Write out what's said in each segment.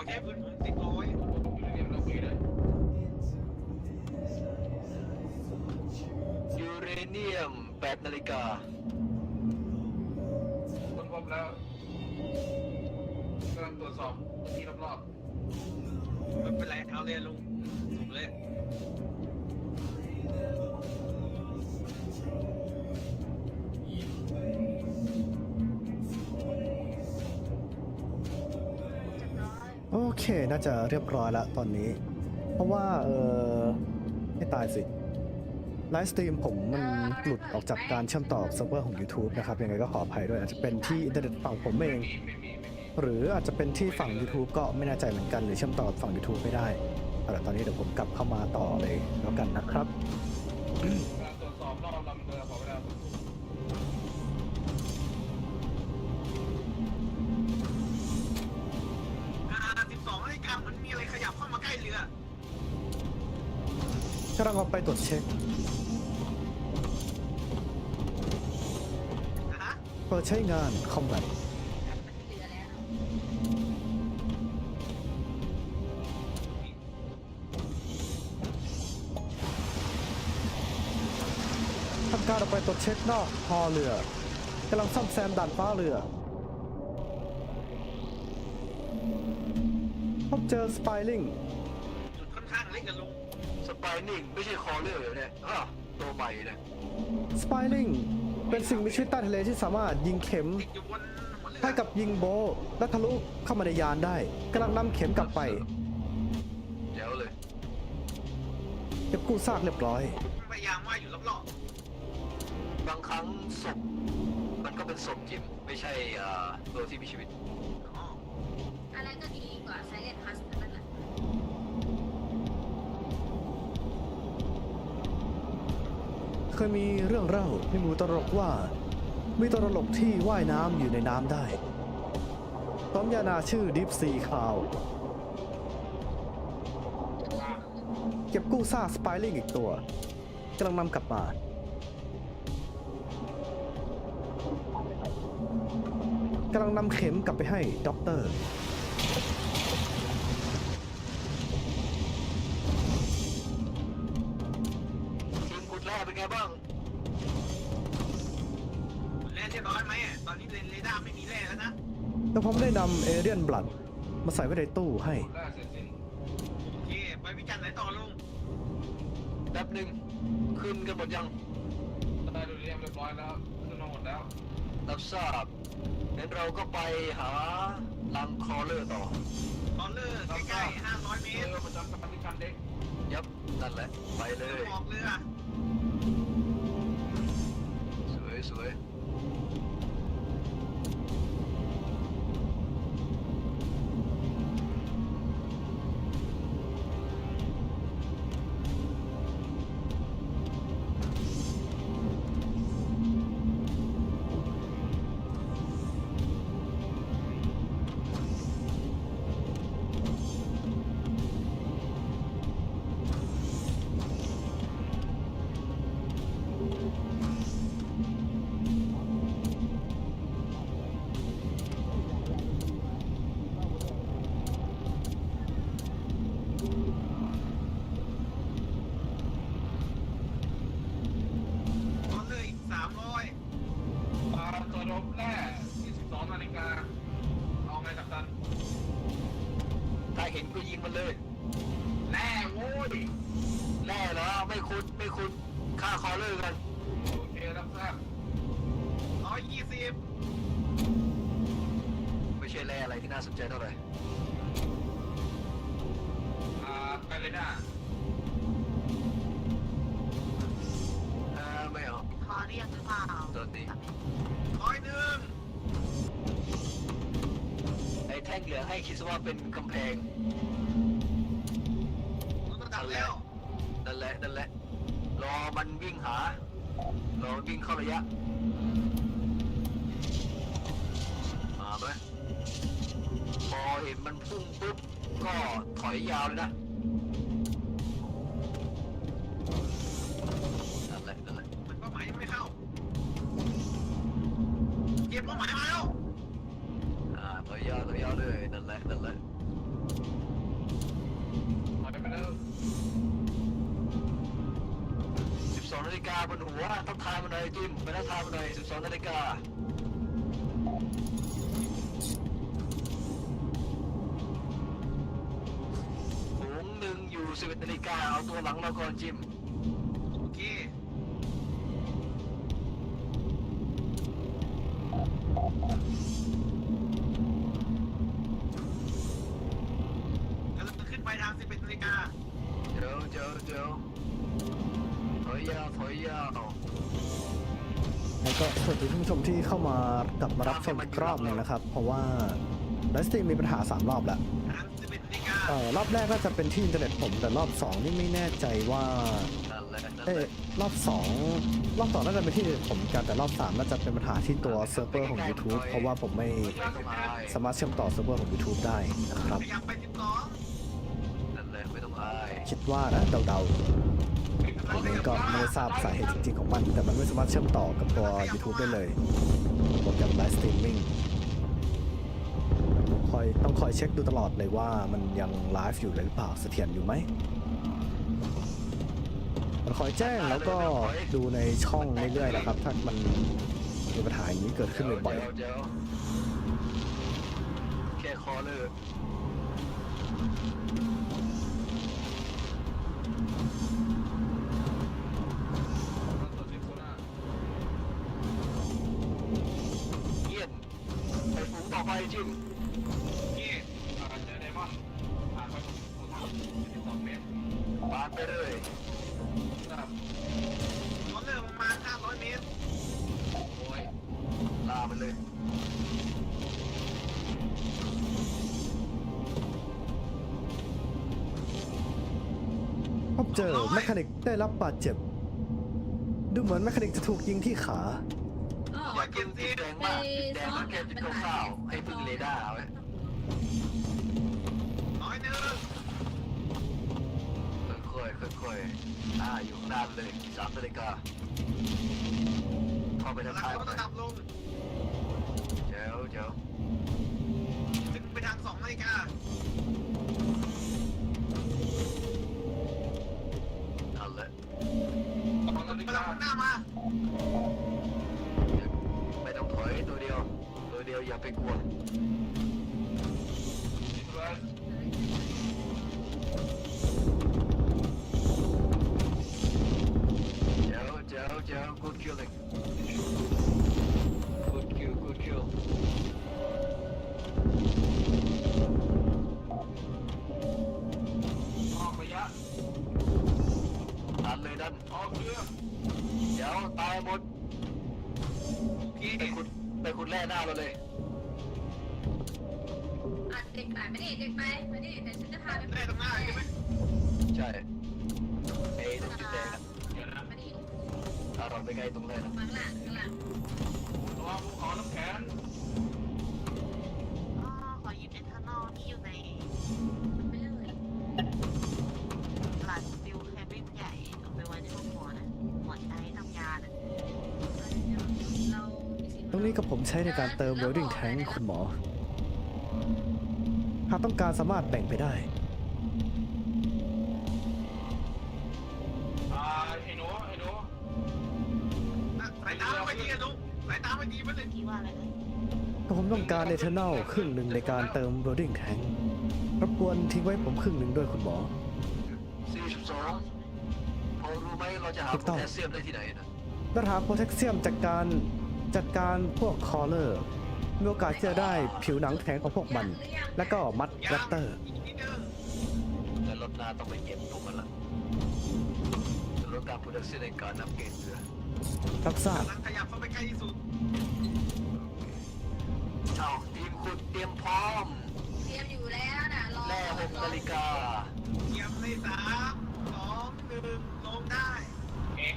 บอกแค่พื้นผมติดร้อยเรียนเราคุยเลยยูเรเนียม8นาฬิกาคนพบแล้วกำลังตรวจสอบที่รอบไม่เป็นไรเอาเลยลุง เคน่าจะเรียบร้อยแล้วตอนนี้ เพราะว่าเออไม่ตายสิไลฟ์สตรีมผมมันหลุดออกจากการเชื่อมต่อเซิร์ฟเวอร์ของ YouTube นะครับ ยังไงก็ขออภัยด้วยอาจจะเป็นที่อินเทอร์เน็ตฝั่งผมเอง หรืออาจจะเป็นที่ฝั่ง YouTube ก็ไม่แน่ใจเหมือนกันหรือเชื่อมต่อฝั่ง YouTube ไม่ได้แต่ตอนนี้เดี๋ยวผมกลับเข้ามาต่อเลยแล้วกันนะครับ เข้ามาใกล้เรือกำลังเอาไปตรวจเช็คนะฮะเปิดใช้งานคอมแบทเหลือแล้วทำการเอาไปตรวจเช็คนอกฮอเรือกำลังซ่อมแซมด่านฟ้าเรือพบเจอสไปลิงจุ ดค่อนข้างเล็กกับลุงสไปนิ่งไม่ใช่คอเลอร์เหรอเนี่ยอ้าวตัวใหม่เนี่ยสไปลิงเป็นสิ่งมีชีวิตใต้ทะเลที่สามารถยิงเข็มติดอยู่บนหัวเรือให้กับยิงโบว์และทะลุเข้ามาในยานได้กำลังนำเข็มกลับไปเดี๋ยวเลย เก็บกู้ซากเรียบร้อย พยายามว่ายอยู่รอบบางครั้งศพมันก็เป็นศพจริงไม่ใช่อ่าตัวที่มีชีวิต ๆอ๋อ อะไรก็ดีกว่าไซเลนทัสนั่นแหละ เคยมีเรื่องเล่าในหมู่ตลกว่า มีตลกที่ว่ายน้ำอยู่ในน้ำได้พร้อมยานาชื่อดิฟซีคาวเก็บกู้ซากสไปลิงอีกตัวกำลังนำกลับมา กำลังนำเข็มกลับไปให้ด็อกเตอร์ ผมได้นำเอเรียนบลัดมาใส่ไว้ในตู้ให้ ล่าเสร็จสิ้นโอเคไปวิจารณ์ไหนต่อลุงแป๊บหนึ่งขึ้นกันหมดยังได้ดูเรียบเรียบร้อยแล้วขึ้นมาหมดแล้วรับทราบงั้นเราก็ไปหาลังคอเลอร์ต่อ ตอนเลิกใกล้ๆ500 เมเอตรอประจำการที่คันเด็กยับนั่นแหละ ไปเลย ออกเรือ สวยสวยต ห็นก็ยิงมันเลยแร่โว้ยแน่แล้ว ไม่คุ้นไม่คุ้นฆ่าคอเลอร์กัน โอเครับทราบ120ไม่ใช่แร่อะไรที่น่าสนใจเท่าไหร่ อ่าไปเลยนะอ่าไม่เอาขอเรียกหรือเปล่า ตัวตีร้อยหนึ่งไอ้ แท่งเหลืองให้คิดซะว่าเป็นกำแพงรถดับแล้วนั่นแหละนั่นแหละ รอมันวิ่งหา รอมันวิ่งเข้าระยะ มาไหมพอเห็นมันพุ่งปุ๊บ ก็ถอยยาวเลยนะนั่นแหละนั่นแหละมันเป้าหมายยังไม่เข้า เก็บเป้าหมายมาแล้ว ต้องทายมันหน่อยจิมไปแล้วทายมันหน่อย12นาฬิกาฝูงหนึ่งอยู่11นาฬิกาเอาตัวหลังเราก่อนจิม ก็สวัสดีท่านผู้ชมที่เข้ามากลับมารับชมอีกรอบหนึงนะครับ เพราะว่าไลฟ์สตรีมมีปัญหา 3 รอบแล้วทาง11นาฬิกาเอ่อรอบแรกน่าจะเป็นที่อินเทอร์เน็ตผม แต่รอบ 2 นี่ไม่แน่ใจว่านั่นแหละนั่นเอ้แหยละรอบ 2 รอบ2น่าจะเป็นที่อินเทอร์เน็ตผมกันแต่รอบ 3 น่าจะเป็นปัญหาที่ตัวเซิร์ฟเวอร์ของ YouTube เพราะว่าผมไม่ไม่ต้องอายสามารถเชื่อมต่อเซิร์ฟเวอร์ของ YouTube ได้นะครับขยับไปนั่นแหละไม่ต้องอายคิดว่านะเดาๆ ผมเองก็ไม่ทราบสาเหตุจริงๆของมัน แต่มันไม่สามารถเชื่อมต่อกับตัว YouTube ได้เลยโปรแกรมไลฟ์สตรีมมิ่งคอยต้องคอยเช็คดูตลอดเลยว่ามันยังไลฟ์อยู่หรือเปล่าเสถียรอยู่ไหมมันคอยแจ้งแล้วก็ดูในช่องเรื่อยๆนะครับ ถ้ามันมีปัญหาอย่างนี้เกิดขึ้นบ่อยเดี๋วเดี๋ยวแค่คอเลย เจอแมคานิกได้รับบาดเจ็บ ดูเหมือนแมคานิกจะถูกยิงที่ขา อย่าเกินติดแดงมากติดแดงมันแค่จุดคร่าวให้พึ่งเรดาร์เอาไว้น้อยหนึงค่อยๆค่อยๆอ่าอยู่ข้างหน้าเลยสามนาฬิกาเข้าไปทางงท้ายกำลังดับลงเดี๋ยวเดี๋ยวถึงไปทาง2นาฬิกา ลังหน้ามาไม่ต้องถอยตัวเดียว ตัวเดียวอย่าไปกลัวเจ้าเจ้าเดี๋ยวเดี๋ยว good killing นเลยดันออกเรือเดี๋ยวตายหมดโอเคไปขุดไปขุดแร่หน้าเราเลยอะเด็กไปไม่ได้เด็กไปไม่ได้แต่ฉันจะพาไปได้ตรงหน้าใช่ไหมใช่ไอ้ตรงจุดแดงอะเดี๋ยวนะไม่ได้ถ้าเราไปใกล้ตรงแร่นะข้างหลังข้างหลังระวังภูเขาน้ำแข็ง มีสิทธิ์ตรงนี้กับผมใช้ในการเติม loading tank คุณหมอ หากต้องการสามารถแบ่งไปได้ อ่าไอ้หนูไอ้หนูอะสายตาไม่ดีอะนุ๊กสายตาไม่ดีมันเลยที่ว่าอะไรนะผมต้องการ Eternal ครึ่งหนึ่งในการเติม loading tank รบกวนทิ้งไว้ผมครึ่งหนึ่งด้วยคุณหมอ42พอรู้ไหมเราจะหาถูโพต้อง แทสเซียมได้ที่ไหนนะปัญหาโพแทสเซียมจากการ จัดการพวกคอเลอร์มีโอกาสที่จะได้ผิวหนังแข็งของพวกมัน แล้วก็มัดแรปเตอร์อีกนิดนึงแต่รถหน้าต้องไปเก็บพวกมันละลดการโปรดักชั่นในการนำเกณฑ์เรือรับทราบกำลังขยับเข้าไปใกล้ที่สุดเจ้าทีมคุณเตรียมพร้อม เตรียมอยู่แล้วนะรอแร่หกนาฬิกาเกียมในสามสองหนึ่งลงได้ เอก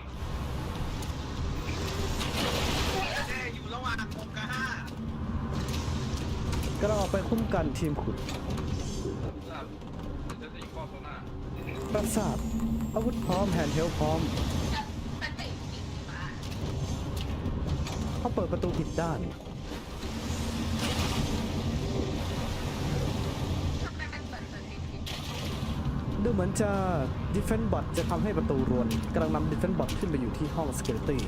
แน่อยู่ระหว่างหกกับห้า ก็เราออกไปคุ้มกันทีมขุดทราบจะจะอยู่ข้อโซน่ารับทราบอาวุธพร้อมแฮนด์เฮลพร้อม เขาเปิดประตูผิดด้าน ดูเหมือนจะ Defense Bot จะทำให้ประตูรวนกำลังนำ Defense Bot ขึ้นไปอยู่ที่ห้อง Security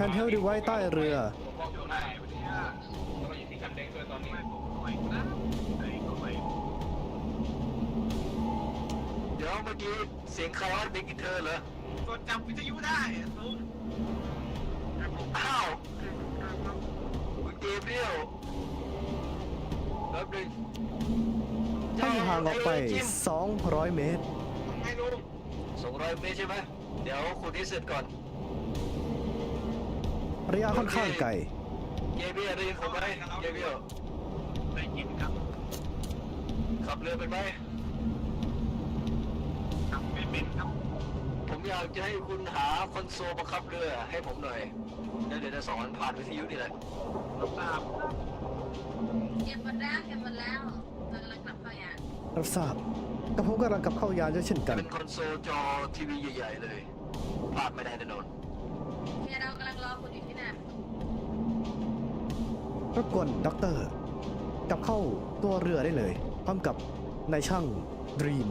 Handheld Device ใต้เรือผมบอกอยู่หน้าวันนี้แล้วก็อยู่ที่คันเด็กด้วยตอนนี้ไม่ผมหน่อยนะไอ้ก็ไม่เดี๋ยวเมื่อกี้เสียงใครว่าเด็กเธอเหรอกดจับวิทยุได้อะลุงอ้าวคุณเกมเรียวแป๊บหนึงให้อยู่ห่างออกไปจิ้ม200 เมตร ให้ลุงสองร้อยเมตรใช่ไหมเดี๋ยวขุดให้เสร็จก่อน ระยะค่อนข้างไกลเกมเรียวได้ยินผมไหมเกมเรียวได้ยินครับ ขับเรือเป็นไหมขับไม่เป็นครับ ผมอยากจะให้คุณหาคอนโซลบังคับเรือให้ผมหน่อยแล้วเดี๋ยวจะสอนผ่านวิทยุนี่แหละรับทราบเก็บหมดแล้วเก็บหมดแล้วเรากำลังกลับเข้ายานรับทราบกับผมกำลังกลับเข้ายานด้วยเช่นกัน เป็นคอนโซลจอทีวีใหญ่ ๆ เลยพลาดไม่ได้แน่นอน เนี่ยเรากำลังรอคุณอยู่ที่นั่นรบกวนด็อกเตอร์กลับเข้าตัวเรือได้เลย พร้อมกับนายช่าง Dream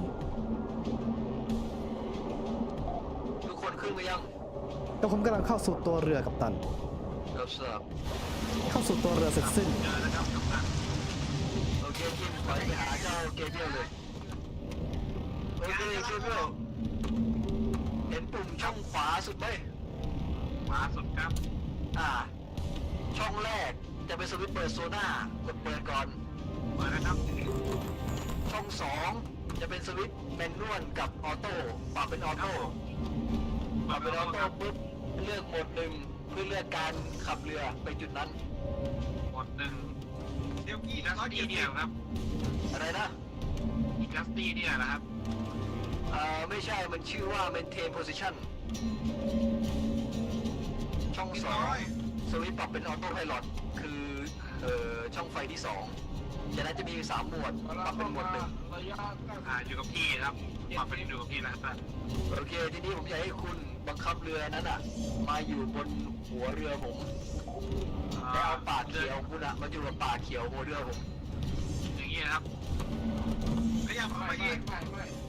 ทุกคนขึ้นมายังกับผมกำลังเข้าสู่ตัวเรือกับตัน รับทราบเข้าสู่ตัวเรือเสร็จสิ้นเจอแล้วครับกับตันโอเคกินถอยไปหาเจ้าเกเบียลเลยโอเคเกเบียลเห็นปุ่มช่องขวาสุดไหม ขวาสุดครับ อ่า ช่องแรกจะเป็นสวิตช์เปิดโซน่ากดเปิดก่อน เปิดนะครับช่องสองจะเป็นสวิตช์แมนนวลกับออโต้ปรับเป็นออโต้ปรับเป็นออโต้ปุ๊บเลือกโหมดหนึ่งเพื่อเลือกการขับเรือไปจุดนั้นหมดหนึ่งเดี๋ยวกี่ดัสตี้เนี่ยครับอะไรนะอีกดัสตี้เนี่ยนะครับอ่าไม่ใช่มันชื่อว่า maintain position ช่องสองสวิตช์ปรับเป็นออโต้ไพลอตคือเอ่อช่องไฟที่สองจากนั้นจะมีสามหมวดเวปลารับเป็เข้านหมวมาดหนึ่งระยะใกล้อ่าอยู่กับพี่ครับปรับเป็นอยู่กับพี่นะครับโอเค ทีนี้ผมอยากให้คุณบังคับเรือนั้นอะ มาอยู่บนหัวเรือผมแล้วเอาปากเขียวคุณอะมาอยู่กับปากเขียวหัวเรือผมอย่างเงี้ยครับขยับไม่ไปไม่อีกไม่ไม่